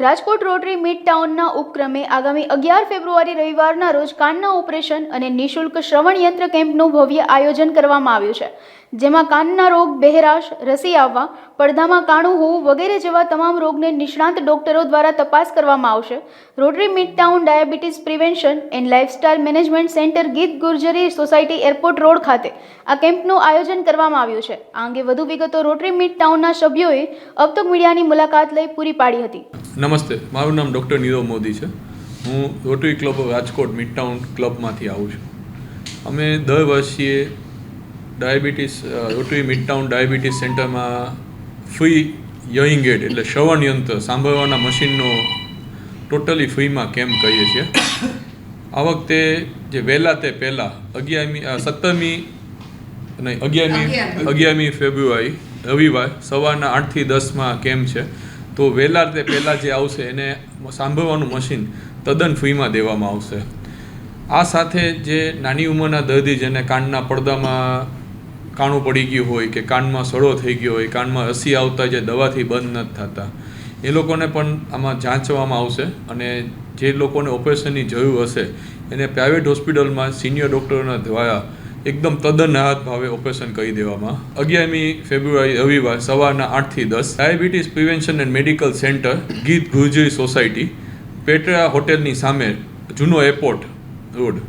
Rajkot rotary mid ટાઉનના ઉપક્રમે આગામી અગિયાર ફેબ્રુઆરી રવિવારના રોજ કાનના ઓપરેશન અને નિઃશુલ્ક શ્રવણ યંત્ર કેમ્પનું ભવ્ય આયોજન કરવામાં આવ્યું છે, જેમાં કાનના રોગ, બહેરાશ, રસી આવવા પડદામાં કાણું હોવું વગેરે જેવા તમામ રોગને નિષ્ણાંત ડોક્ટરો દ્વારા તપાસ કરવામાં આવશે. Rotary midtown diabetes prevention and lifestyle management centre Geet Gurjari society airport road ખાતે આ કેમ્પનું આયોજન કરવામાં આવ્યું છે. આ અંગે વધુ વિગતો રોટરી મિડ ટાઉનના સભ્યોએ અબતક મીડિયાની મુલાકાત લઈ પૂરી પાડી હતી. નમસ્તે મારું નામ ડૉક્ટર નીરવ મોદી છે. હું રોટરી ક્લબ રાજકોટ મિડટાઉન ક્લબમાંથી આવું છું. અમે દર વર્ષીએ diabetes rotary rotary midtown diabetes સેન્ટરમાં ફ્રી યરિંગ એડ એટલે શ્રવણ યંત્ર સાંભળવાના મશીનનો ટોટલી ફ્રીમાં કેમ્પ કરીએ છીએ. આ વખતે જે વહેલા તે પહેલાં અગિયારમી સત્તરમી નહીં અગિયારમી. અગિયારમી. ફેબ્રુઆરી રવિવાર સવારના આઠથી દસમાં કેમ્પ છે. તો વહેલા તે પહેલાં જે આવશે એને સાંભળવાનું મશીન તદ્દન ફ્રીમાં દેવામાં આવશે. આ સાથે જે નાની ઉંમરના દર્દી જેને કાનના પડદામાં કાણું પડી ગયું હોય કે કાનમાં સડો થઈ ગયો હોય, કાનમાં રસી આવતા જે દવાથી બંધ નથી થતા, એ લોકોને પણ આમાં જાંચવામાં આવશે અને જે લોકોને ઓપરેશનની જરૂર હશે એને પ્રાઇવેટ હોસ્પિટલમાં સિનિયર ડૉક્ટરોના દ્વારા એકદમ તદ્દન રાહત ભાવે ઓપરેશન કરી દેવામાં. અગિયારમી ફેબ્રુઆરી રવિવાર સવારના આઠથી દસ, diabetes prevention and medical centre, Geet Gurjari society, Petra હોટેલની સામે જૂનો એરપોર્ટ રોડ.